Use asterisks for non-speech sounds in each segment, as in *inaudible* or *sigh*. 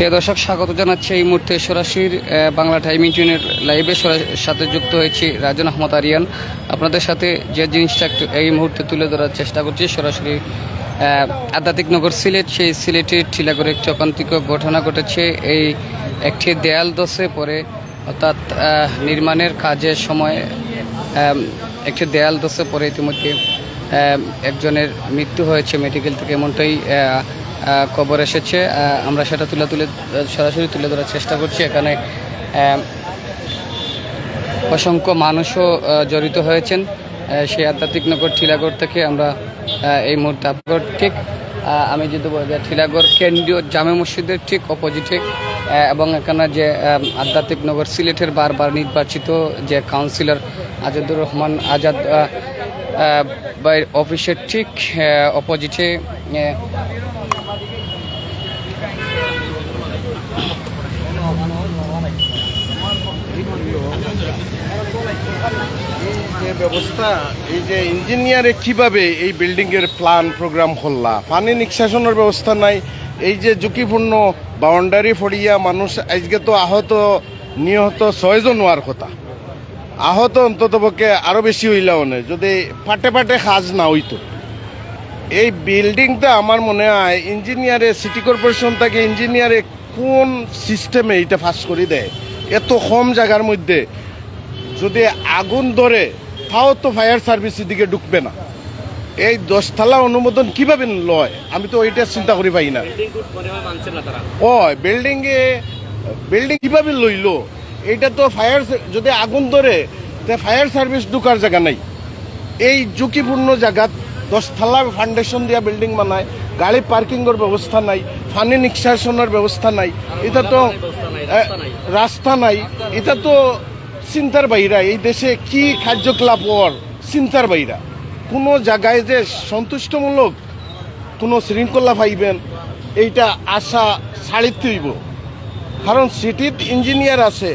প্রিয় দর্শক, স্বাগত জানাচ্ছি এই মুহূর্তে সরাসরি বাংলা টাইম ইন্টিউনের লাইভে। সাথে যুক্ত হয়েছি রাজন আহমদ আরিয়ান। আপনাদের সাথে যে জিনিসটা একটু এই মুহূর্তে তুলে ধরার চেষ্টা করছি, সরাসরি আধ্যাত্মিক নগর সিলেট। সেই সিলেটের টিলাগড়ে একটি অকান্তিক ঘটনা ঘটেছে। এই একটি দেয়াল দশে পরে অর্থাৎ নির্মাণের কাজের সময় একটি দেয়াল দশে পরে ইতিমধ্যে একজনের মৃত্যু হয়েছে, মেডিকেল থেকে এমনটাই খবর এসেছে। আমরা সেটা তুলে তুলে, সরাসরি তুলে ধরার চেষ্টা করছি। এখানে অসংখ্য মানুষও জড়িত হয়েছেন। সেই আধ্যাত্মিক নগর ঠিলাগড় থেকে আমরা এই মুহূর্তে আপনার ঠিক আমি যদি বলি ঠিলাগড় কেন্দ্রীয় জামে মসজিদের ঠিক অপোজিটে এবং এখানে যে আধ্যাত্মিক নগর সিলেটের বারবার নির্বাচিত যে কাউন্সিলর আজাদুর রহমান আজাদ অফিসের ঠিক অপোজিটে ব্যবস্থা, এই যে ইঞ্জিনিয়ারে কীভাবে এই বিল্ডিং এর প্ল্যান, প্রোগ্রাম হল্লা? পানি নিষ্কাশনের ব্যবস্থা নাই। এই যে ঝুঁকিপূর্ণ বাউন্ডারি ফড়িয়া মানুষ, আজকে তো আহত, নিহত ছয়জন হওয়ার কথা। আহত অন্তত পক্ষে আরও বেশি হইলাও না, যদি পাটে পাটে সাজ না হইতো। এই বিল্ডিংটা আমার মনে হয় ইঞ্জিনিয়ারে, সিটি কর্পোরেশন থেকে ইঞ্জিনিয়ারে কোন সিস্টেমে এটা ফাঁস করে দেয়? এত কম জায়গার মধ্যে যদি আগুন ধরে তাও তো ফায়ার সার্ভিস এদিকে ঢুকবে না। এই দশতলা অনুমোদন কীভাবে লয়? আমি তো ওইটা চিন্তা করি পাই না। ও বিল্ডিং এ বিল্ডিং কীভাবে লইলো? এইটা তো ফায়ার যদি আগুন ধরে তে ফায়ার সার্ভিস ঢুকার জায়গা নাই। এই ঝুঁকিপূর্ণ জায়গাত দশতলা ফাউন্ডেশন দিয়া বিল্ডিং বানায় গাড়ি পার্কিংয়ের ব্যবস্থা নাই পানি নিষ্কাশনের ব্যবস্থা নাই এটা তো রাস্তা নাই এটা তো চিন্তার বাইরা, এই দেশে কি কার্যকলাপ হওয়ার চিন্তার বাইরা? কোনো জায়গায় যে সন্তুষ্টমূলক কোনো শৃঙ্খলা পাইবেন, এইটা আশা ছাড়িতে হইব। কারণ সিটিত ইঞ্জিনিয়ার আছে,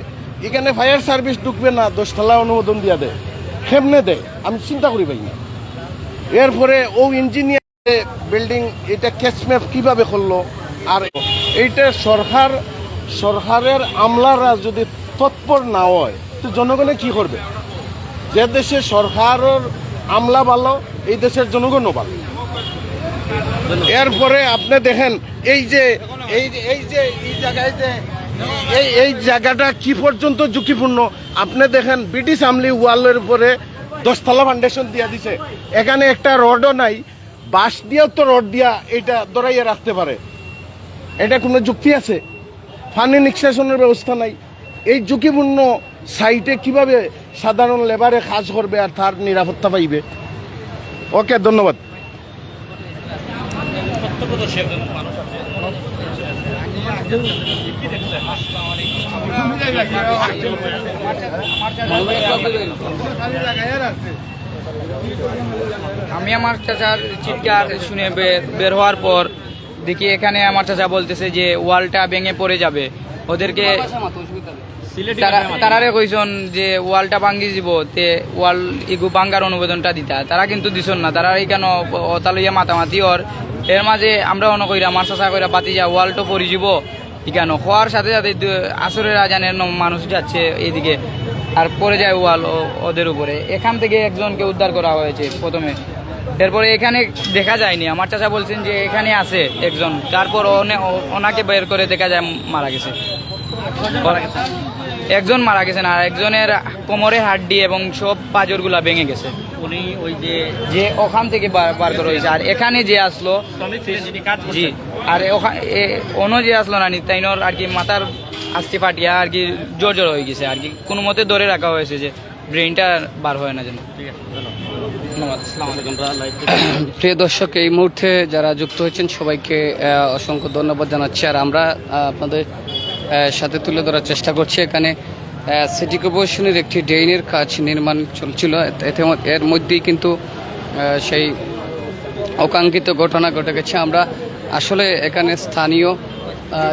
এখানে ফায়ার সার্ভিস ঢুকবে না, দশতলা অনুমোদন দিয়া দেয়। কেমনে দেয়? আমি চিন্তা করি পাই না এরপরে ও ইঞ্জিনিয়ার বিল্ডিং, এটা ক্যাচম্যাপ কীভাবে করল? আর এইটা সরকার, সরকারের আমলারা যদি তৎপর না হয় তো জনগণে কি করবে? যে দেশে সরকারের আমলা ভালো এই দেশের জনগণও ভালো এরপরে আপনি দেখেন, এই যে এই যে, এই জায়গায় যে, এই এই জায়গাটা কি পর্যন্ত ঝুঁকিপূর্ণ? আপনি দেখেন, ব্রিটিশ আমলি ওয়ালের উপরে দশতলা ফাউন্ডেশন দিয়া দিছে। এখানে একটা রডও নাই, বাঁশ দিয়েও তো রড দিয়া এটা দড়াইয়া রাখতে পারে। এটা কোনো যুক্তি আছে? ফানি নিষ্কাশনের ব্যবস্থা নাই। এই ঝুঁকিপূর্ণ সাইটে কীভাবে সাধারণ লেবারে কাজ করবে আর তার নিরাপত্তা পাইবে? ওকে, ধন্যবাদ। আমি আমার চাচার চিৎকার শুনে বের হওয়ার পর দেখি এখানে আমার চাচা বলতেছে যে ওয়ালটা ভেঙে পড়ে যাবে। ওদেরকে তারারে কইছন যে ওয়ালটা ভাঙ্গি দিব তে ওয়াল ইগু ভাঙ্গার অনুবেদনটা দিতা। তারা কিন্তু দিছন না তারা এই কেন অতালইয়া মাতামাতি ওর এর মাঝে আমরা অন কইরা আমার চাচা কইরা বাতি যা ওয়ালটো পরি যাব কেন হওয়ার সাথে সাথে আসরের আজানের মানুষ যাচ্ছে এইদিকে। আর পড়ে যায় ওয়াল ওদের উপরে। এখান থেকে একজনকে উদ্ধার করা হয়েছে প্রথমে। এরপরে এখানে দেখা যায়নি। আমার চাচা বলছেন যে এখানে আছে একজন। তারপর ওনাকে বের করে দেখা যায় মারা গেছে? একজন মারা গেছেন আর একজনের কোমরে হাড্ডি এবং সব পাজরগুলা ভেঙে গেছে। উনি ওই যে যে ওখান থেকে বার- করা হয়েছে। আর এখানে যে আসলো জি আর ওখানে অন্য যে আসলো না তাইনর আর কি মাথার আস্তি ফাটিয়া আর কি জোর জোর হয়ে গেছে। আর কি কোনো মতে ধরে রাখা হয়েছে যে ব্রেনটা বার হয় না যেন। *coughs* প্রিয় দর্শক এই মুহূর্তে যারা যুক্ত হয়েছেন সবাইকে অসংখ্য ধন্যবাদ জানাচ্ছি। আর আমরা আপনাদের সাথে তুলে ধরার চেষ্টা করছি। এখানে সিটি কর্পোরেশনের একটি ড্রেনের কাজ নির্মাণ চলছিল। এতে এর মধ্যেই কিন্তু সেই অকাঙ্ক্ষিত ঘটনা ঘটে গেছে। আমরা আসলে এখানে স্থানীয়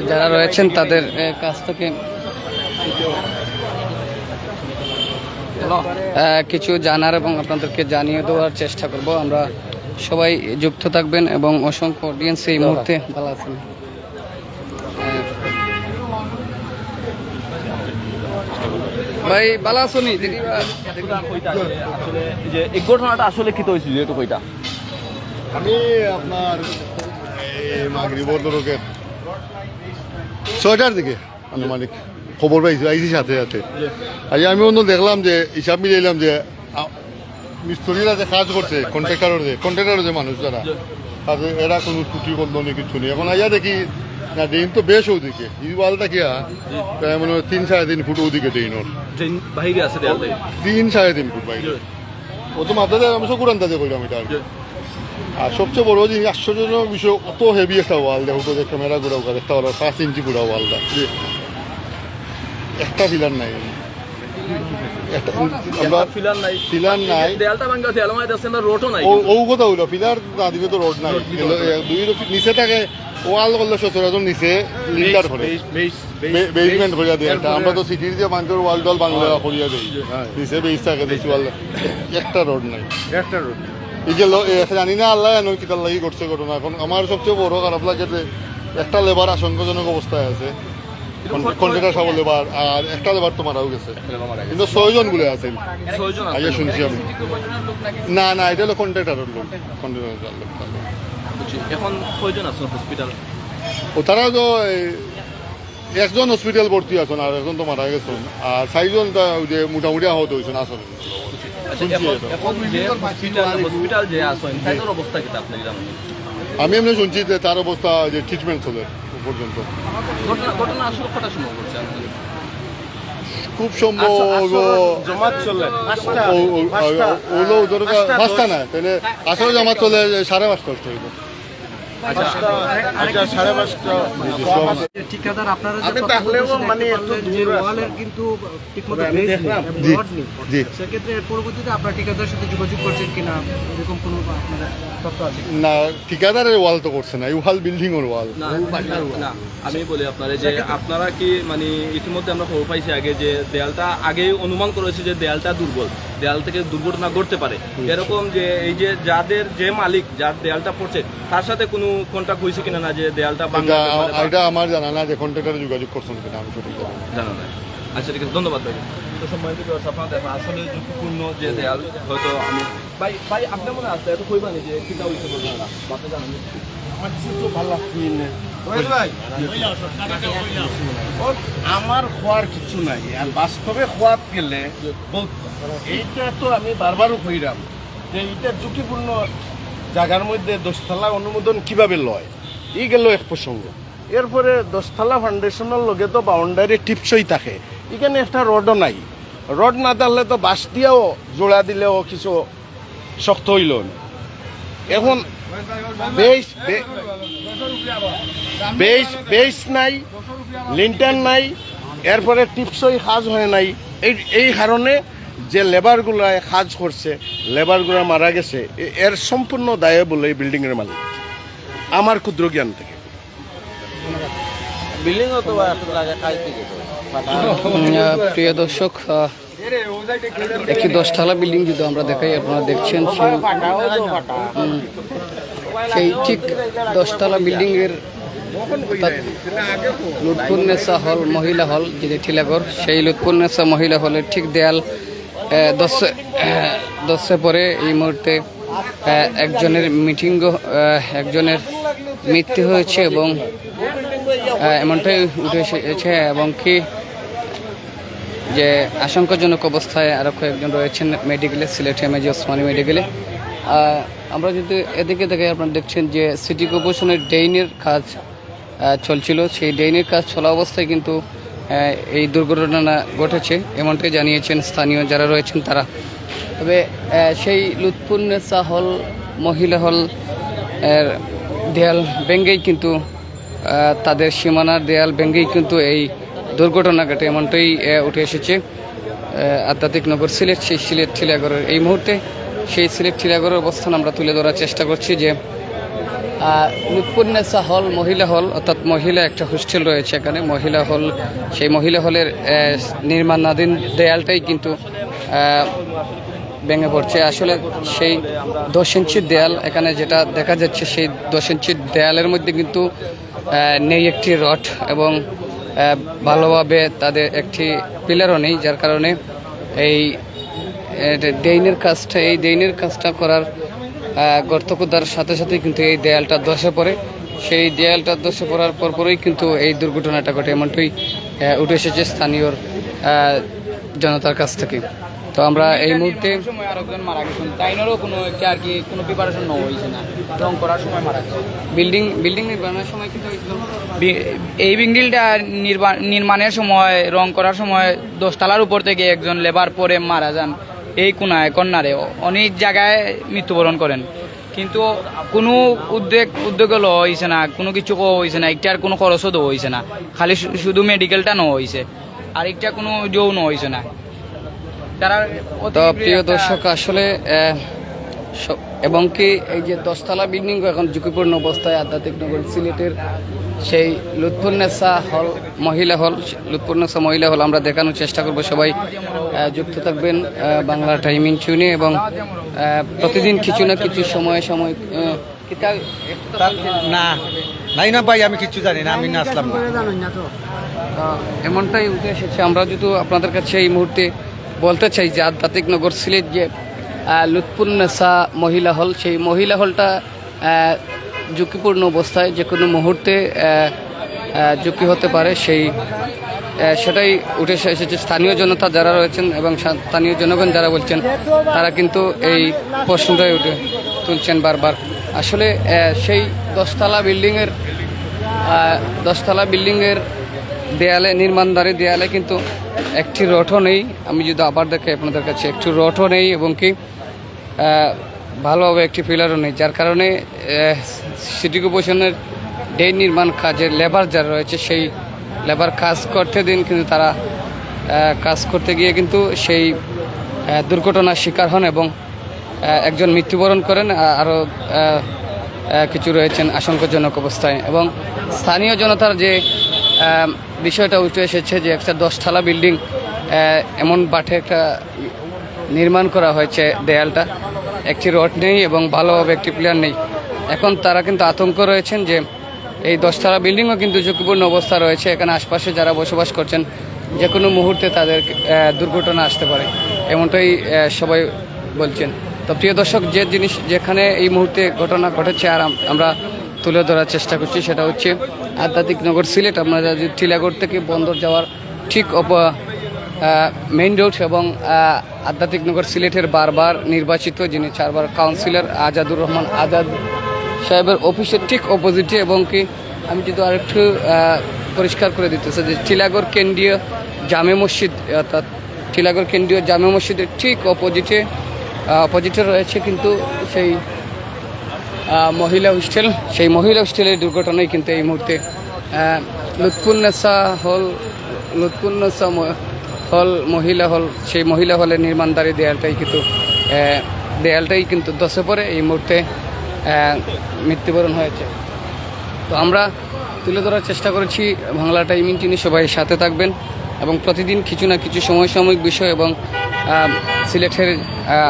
যারা রয়েছেন তাদের কাছ থেকে কিছু জানার এবং আপনাদেরকে জানিয়ে দেওয়ার চেষ্টা করব। আমরা সবাই যুক্ত থাকবেন এবং অসংখ্য অডিয়েন্স এই মুহূর্তে ভালো আছেন। ভাই বালা আসনি যে এই ঘটনাটা আসলে কি হয়েছিল একটু কইটা? আমি আপনার মাগরিবর ছয়টার দিকে আনুমানিক খবর পাইছি আইসি সাথে সাথে। আজ আমি অন্য দেখলাম যে হিসাব মিলাইলাম যে মিস্ত্রিরা যে কাজ করছে কন্ট্রাক্টারের যে কন্ট্রাক্টারের যে মানুষ যারা এরা কোনো ত্রুটি বন্ধ নেই কিছু নেই। এখন আইয়া দেখি না ড্রেন তো বেশ ওদিকে। এই ওয়ালটা কি হয়, মনে হয় তিন সাড়ে তিন ফুট ওদিকে ড্রেনের যে বাহিরে আছে তিন সাড়ে তিন ফুট বাইরে ও তো মাত্রা আমি সব আন্দাজে করলাম এটা আর সবচেয়ে বড় জিনিস আশ্চর্যজনক বিষয় অত হেভি একটা ওয়াল দেখো তো যে ক্যামেরা ঘুরাও কার একটা ওরা পাঁচ ইঞ্চি ঘুরা ওয়ালটা। একটা নাই। একটা ফিলার নাই। ও কথা হইল পিলার না দিলে তো রোড নাই। নিচে থাকে ওয়াল করলে সচরাচর নিচে লিন্টার করে বেসমেন্ট করিয়া দেয়। একটা আমরা তো সিটির যে মানুষের ওয়াল টল বাংলা করিয়া দেই। নিচে বেস থাকে দিছি ওয়াল। একটা রোড নাই। একটা রোড এই যে জানি না আল্লাহ জানো কিতার লাগি করছে ঘটনা। এখন আমার সবচেয়ে বড় খারাপ লাগে যে একটা লেবার আশঙ্কাজনক অবস্থায় আছে। কন্ট্রাক্টর সব লেবার আর একটা লেবার তো মারাও গেছে। কিন্তু ছয়জনগুলো আছেন আছে। আগে শুনছি আমি। না না এটা হলো কন্ট্রাক্টরের লোক। কন্ট্রাক্টরের লোক। এখন ছয়জন আছে হসপিটাল ও তারা তো একজন হসপিটাল ভর্তি আছেন আর একজন তো মারা গেছেন আর চারজন যে মোটামুটি আহত হয়েছেন আসলে আচ্ছা আমি এমনি শুনছি যে তার অবস্থা যে ট্রিটমেন্ট চলে পর্যন্ত? খুব সম্ভব পাঁচটা ওগুলো না তাহলে আসলে জামাত চলে সাড়ে পাঁচটা পাঁচটা আচ্ছা সাড়ে পাঁচটা। ঠিকাদার আপনারা যে আমি তথ্য তাহলেও মানে। ওয়ালের কিন্তু ঠিকমতো নেই জি। সেক্ষেত্রে পরবর্তীতে আপনার সাথে যোগাযোগ করছেন কিনা এরকম কোনো আপনার তথ্য আছে? কিনা? না ঠিকাদারের ওয়াল তো করছে না এই ওয়াল বিল্ডিং এর ওয়াল না না আমি বলি আপনারা যে আপনারা কি মানে ইতিমধ্যে আমরা খবর পাইছি আগে যে দেয়ালটা আগেই অনুমান করেছে যে দেয়ালটা দুর্বল দেয়াল থেকে দুর্ঘটনা ঘটতে পারে। এরকম যে এই যে যাদের যে মালিক যার দেয়ালটা পড়ছে তার সাথে কোনো কন্ট্যাক্ট হয়েছে কিনা না যে দেয়ালটা এটা বাংলা এটা আমার জানা না যে কন্ট্রাক্টরে যোগাযোগ করছেন কিনা আমি সঠিক জানি না। আচ্ছা ঠিক আছে ধন্যবাদ ভাই। তো সম্মানিত দর্শক আপনারা দেখেন আসলে ঝুঁকিপূর্ণ যে দেয়াল হয়তো আমি ভাই ভাই আপনার মনে আসলে এত কইবানি যে কিটা হইছে বলবেন না বাতে জানেন আমার খোয়ার কিছু নাই আর বাস্তবে খোয়াত গেলে এইটা তো আমি বারবারও কইরাম যে এইটা ঝুঁকিপূর্ণ জায়গার মধ্যে দশতলা অনুমোদন কীভাবে লয়? ই গেল এক প্রসঙ্গ। এরপরে দশতলা ফাউন্ডেশনের লগে তো বাউন্ডারি টিপসই থাকে। এখানে একটা রডও নাই। রড না থাকলে তো বাঁশ দিয়েও জোড়া দিলেও কিছু শক্ত হইল। এখন বেশ, বে- বেস বেস নাই লিন্টার নাই, এরপরে টিপসই সাজ হয় নাই। এই এই কারণে যে লেবারগুলো কাজ করছে লেবারগুলো মারা গেছে এর সম্পূর্ণ দায়ে বলে এই বিল্ডিংয়ের মালিক। আমার ক্ষুদ্র জ্ঞান থেকে। প্রিয় দর্শক একটি দশতলা বিল্ডিং যদি আমরা দেখাই আপনারা দেখছেন সেই সেই ঠিক দশতলা বিল্ডিং এর অর্থাৎ লুৎফুন্নেসা হল মহিলা হল যেটি ঠিলাগর সেই লুৎফুন্নেসা মহিলা হলের ঠিক দেয়াল দশে দশে পরে এই মুহূর্তে একজনের মিটিং একজনের মৃত্যু হয়েছে এবং এমনটাই উঠে এসেছে এবং কি যে আশঙ্কাজনক অবস্থায় আরও কয়েকজন রয়েছেন মেডিকেলে, সিলেট এমএজি ওসমানী মেডিকেলে। আমরা যদি এদিকে দেখে আপনারা দেখছেন যে সিটি কর্পোরেশনের ডেইনের কাজ চলছিল। সেই ডেইনের কাজ চলা অবস্থায় কিন্তু এই দুর্ঘটনা ঘটেছে, এমনটাই জানিয়েছেন স্থানীয় যারা রয়েছেন তারা। তবে সেই লুৎফুন্নেসা হল, মহিলা হল, এর দেয়াল ভেঙ্গেই কিন্তু তাদের সীমানার দেয়াল ভেঙ্গেই কিন্তু এই দুর্ঘটনা ঘটে, এমনটাই উঠে এসেছে। আধ্যাত্মিক নগর সিলেট, সেই সিলেট টিলাগড়ের এই মুহূর্তে, সেই সিলেট টিলাগড়ের অবস্থান আমরা তুলে ধরার চেষ্টা করছি যে লুৎপুন্নেসা হল, মহিলা হল, অর্থাৎ মহিলা একটা হোস্টেল রয়েছে এখানে। মহিলা হল, সেই মহিলা হলের নির্মাণাধীন দেয়ালটাই কিন্তু ভেঙে পড়ছে। আসলে সেই দশ ইঞ্চির দেয়াল এখানে যেটা দেখা যাচ্ছে, সেই দশ ইঞ্চির দেয়ালের মধ্যে কিন্তু নেই একটি রড এবং ভালোভাবে তাদের একটি পিলারও নেই, যার কারণে এই ডেইনের কাজটা, এই ডেইনের কাজটা করার আহ, গর্ত খোদার সাথে সাথে কিন্তু এই দেয়ালটা ধসে পড়ে। সেই দেয়ালটা ধসে পড়ার পরপরই কিন্তু এই দুর্ঘটনাটা ঘটে এমনটাই উঠে এসেছে স্থানীয় জনতার কাছ থেকে। তো আমরা এই মুহূর্তে সময় আরেকজন মারা গেছেন। তাইনেরও কোনো একটা আর কি কোনো প্রিপারেশন নেওয়া হয়েছে না। রং করার সময় মারা গেছে। বিল্ডিং বিল্ডিং নির্মাণের সময় কিন্তু এই বিল্ডিংটা নির্মাণ নির্মাণের সময় রং করার সময় দশতলার উপর থেকে একজন লেবার পরে মারা যান। এই কোনায় কন্যারে অনেক জায়গায় মৃত্যুবরণ করেন। কিন্তু কোনো উদ্যোগ উদ্যোগ লওয়া হয়েছে না কোনো কিছু হয়েছে না একটার কোনো খরচও দেওয়া হয়েছে না খালি শুধু মেডিকেলটা নেওয়া হয়েছে আর একটা কোনো জৌ নেওয়া হয়েছে না। তারা অতি তো প্রিয় দর্শক আসলে এবং কি এই যে দশতলা বিল্ডিং এখন ঝুঁকিপূর্ণ অবস্থায় আধ্যাত্মিক নগর সিলেটের সেই লুৎফুন্নেসা হল মহিলা হল লুৎফুন্নেসা মহিলা হল আমরা দেখানোর চেষ্টা করব। সবাই যুক্ত থাকবেন বাংলা টাইমিং চুনে এবং প্রতিদিন কিছু না কিছু সময়ে সময় না নাই না ভাই আমি কিছু জানি না আমি না আহ, এমনটাই উঠে এসেছে। আমরা যদি আপনাদের কাছে এই মুহূর্তে বলতে চাই যে আধ্যাত্মিক নগর সিলেট যে লুৎফুন্নেসা মহিলা হল সেই মহিলা হলটা ঝুঁকিপূর্ণ অবস্থায় যে কোনো মুহূর্তে ঝুঁকি হতে পারে সেই সেটাই উঠে এসে- এসেছে। স্থানীয় জনতা যারা রয়েছেন এবং স্থানীয় জনগণ যারা বলছেন, তারা কিন্তু এই প্রশ্নটাই উঠে তুলছেন বারবার। আসলে সেই দশতলা বিল্ডিংয়ের দশতলা বিল্ডিংয়ের দেয়ালে নির্মাণদারি দেয়ালে কিন্তু একটি রটও নেই। আমি যদি আবার দেখে আপনাদের কাছে, একটু রটও নেই এবং কি ভালোভাবে একটি পিলারও নেই, যার কারণে সিটি কর্পোরেশনের ডে নির্মাণ কাজের লেবার যারা রয়েছে, সেই লেবার কাজ করতে দিন, কিন্তু তারা কাজ করতে গিয়ে কিন্তু সেই দুর্ঘটনার শিকার হন এবং একজন মৃত্যুবরণ করেন আরও কিছু রয়েছেন আশঙ্কাজনক অবস্থায়। এবং স্থানীয় জনতার যে বিষয়টা উঠে এসেছে যে, একটা দশতলা বিল্ডিং এমন বাটে একটা নির্মাণ করা হয়েছে দেয়ালটা। একটি রড নেই এবং ভালোভাবে একটি প্লেয়ার নেই। এখন তারা কিন্তু আতঙ্ক রয়েছেন যে এই দশতলা বিল্ডিংও কিন্তু ঝুঁকিপূর্ণ অবস্থা রয়েছে। এখানে আশপাশে যারা বসবাস করছেন যে কোনো মুহূর্তে তাদের দুর্ঘটনা আসতে পারে। এমনটাই সবাই বলছেন। তো প্রিয় দর্শক, যে জিনিস, যেখানে এই মুহূর্তে ঘটনা ঘটেছে আর আমরা তুলে ধরার চেষ্টা করছি সেটা হচ্ছে আধ্যাত্মিক নগর সিলেট। আমরা যদি টিলাগড় থেকে বন্দর যাওয়ার ঠিক অপ মেইন রোড এবং আধ্যাত্মিক নগর সিলেটের বারবার নির্বাচিত, যিনি চারবার কাউন্সিলর আজাদুর রহমান আজাদ সাহেবের অফিসের ঠিক অপোজিটে এবং কি, আমি যদি আরেকটু পরিষ্কার করে দিতেছে যে টিলাগড় কেন্দ্রীয় জামে মসজিদ, অর্থাৎ টিলাগড় কেন্দ্রীয় জামে মসজিদের ঠিক অপোজিটে অপোজিটে রয়েছে কিন্তু সেই মহিলা হোস্টেল সেই মহিলা হোস্টেলের দুর্ঘটনায় কিন্তু এই মুহূর্তে লুৎফুন্নেসা হল লুৎফুন্নেসা হল মহিলা হল, সেই মহিলা হলের নির্মাণদারি দেয়ালটাই কিন্তু দেয়ালটাই কিন্তু দশে পড়ে এই মুহূর্তে মৃত্যুবরণ হয়েছে। তো আমরা তুলে ধরার চেষ্টা করেছি বাংলা টাইমিং টিনি সবাই সাথে থাকবেন এবং প্রতিদিন কিছু না কিছু সমসাময়িক বিষয় এবং সিলেটের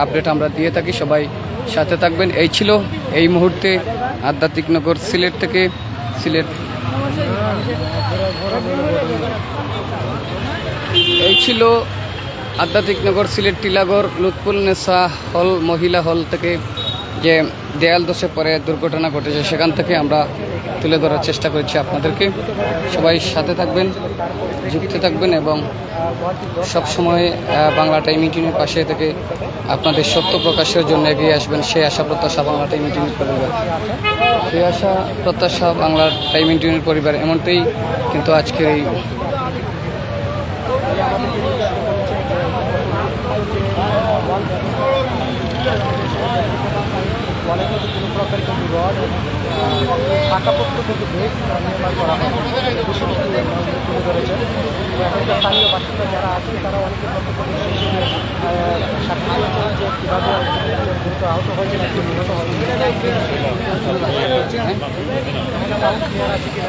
আপডেট আমরা দিয়ে থাকি, সবাই সাথে থাকবেন। এই ছিল এই মুহূর্তে আধ্যাত্মিক নগর সিলেট থেকে সিলেট। ছিল আধ্যাত্মিক নগর, সিলেট, টিলাগড়, লুৎফুল নেসা হল, মহিলা হল থেকে যে দেয়াল দশে পরে দুর্ঘটনা ঘটেছে, সেখান থেকে আমরা তুলে ধরার চেষ্টা করেছি আপনাদেরকে। সবাই সাথে থাকবেন, যুক্ত থাকবেন এবং সব সময় বাংলা টাইম টিমের পাশে থেকে আপনাদের সত্য প্রকাশের জন্য এগিয়ে আসবেন, সেই আশা, প্রত্যাশা বাংলা টাইম টিমের পরিবার। সেই আশা, প্রত্যাশা বাংলা টাইম টিমের পরিবার, এমনটাই কিন্তু আজকের এই পাকাপোক্ত কিন্তু বেশ নির্মাণ করা হয় বিষয়টি তুলে ধরেছেন এখানকার স্থানীয় বাসিন্দা যারা আছেন তারা অনেকে সাক্ষী যে কীভাবে আহত হয়েছেন একটু নিহত হয়েছেন সাউন্ড ক্লিয়ার আছে কিনা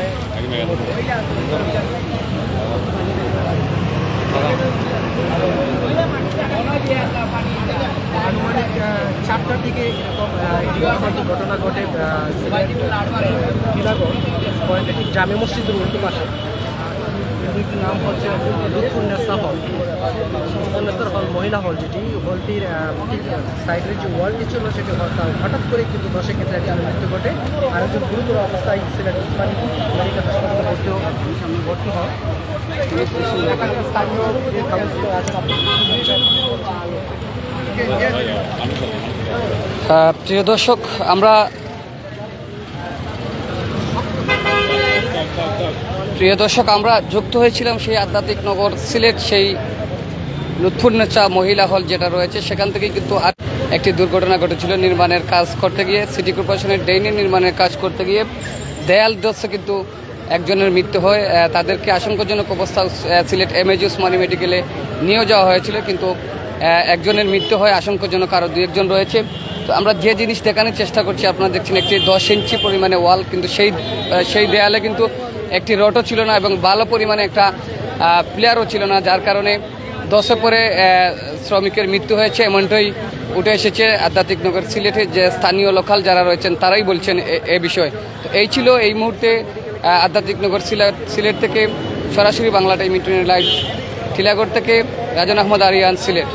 চারটার দিকে ঘটনা ঘটে জামে মসজিদের উল্টো পাশে বিল্ডিংটির নাম হচ্ছে লুৎফুন্নেসা হল লুৎফুন্নেসার হল মহিলা হল যেটি, হলটির সাইডের যে ওয়ালটি ছিল, সেটি হঠাৎ- করে কিন্তু দশে ক্ষেত্রে একজনের মৃত্যু ঘটে। আর একজন গুরুতর অবস্থায় সিলেট উসমানী ভর্তি ভর্তি হন। প্রিয় দর্শক, আমরা প্রিয় দর্শক, আমরা যুক্ত হয়েছিলাম সেই আধ্যাত্মিক নগর সিলেট, সেই লুৎফুন্নেচা মহিলা হল যেটা রয়েছে। সেখান থেকে কিন্তু একটি দুর্ঘটনা ঘটেছিল নির্মাণের কাজ করতে গিয়ে। সিটি কর্পোরেশনের ডেইনি নির্মাণের কাজ করতে গিয়ে দেয়াল দোষে কিন্তু একজনের মৃত্যু হয় তাদেরকে আশঙ্কাজনক অবস্থা সিলেট এম এজ উসমানী মেডিকেলে নিয়ে যাওয়া হয়েছিল, কিন্তু একজনের মৃত্যু হয়, আশঙ্কাজনক আরও দু একজন রয়েছে। তো আমরা যে জিনিস দেখানোর চেষ্টা করছি, আপনারা দেখছেন একটি দশ ইঞ্চি পরিমাণে ওয়াল, কিন্তু সেই সেই দেয়ালে কিন্তু একটি রটও ছিল না এবং ভালো পরিমাণে একটা প্লেয়ারও ছিল না, যার কারণে দশে পরে শ্রমিকের মৃত্যু হয়েছে, এমনটাই উঠে এসেছে আধ্যাত্মিক নগর সিলেটের যে স্থানীয় লোকাল যারা রয়েছেন, তারাই বলছেন এ- বিষয়ে। তো এই ছিল এই মুহূর্তে আধ্যাত্মিক নগর সিলেট সিলেট থেকে সরাসরি Bangla time internet live Tilagarh থেকে রাজন আহমদ আরিয়ান সিলেট।